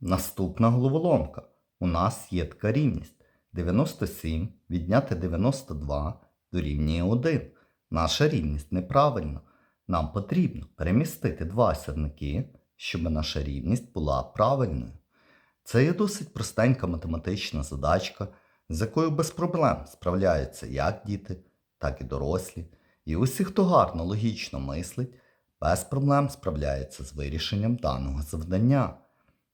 Наступна головоломка. У нас є така рівність. 97 відняти 92 дорівнює 1. Наша рівність неправильна. Нам потрібно перемістити два сірники, щоб наша рівність була правильною. Це є досить простенька математична задачка, з якою без проблем справляються як діти, так і дорослі. І усі, хто гарно логічно мислить, без проблем справляється з вирішенням даного завдання.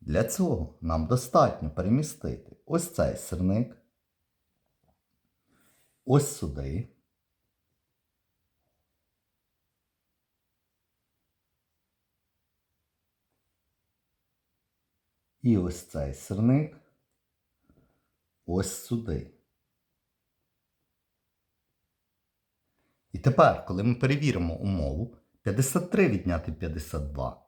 Для цього нам достатньо перемістити ось цей сирник, ось сюди. І ось цей сирник ось сюди. І тепер, коли ми перевіримо умову, 53 відняти 52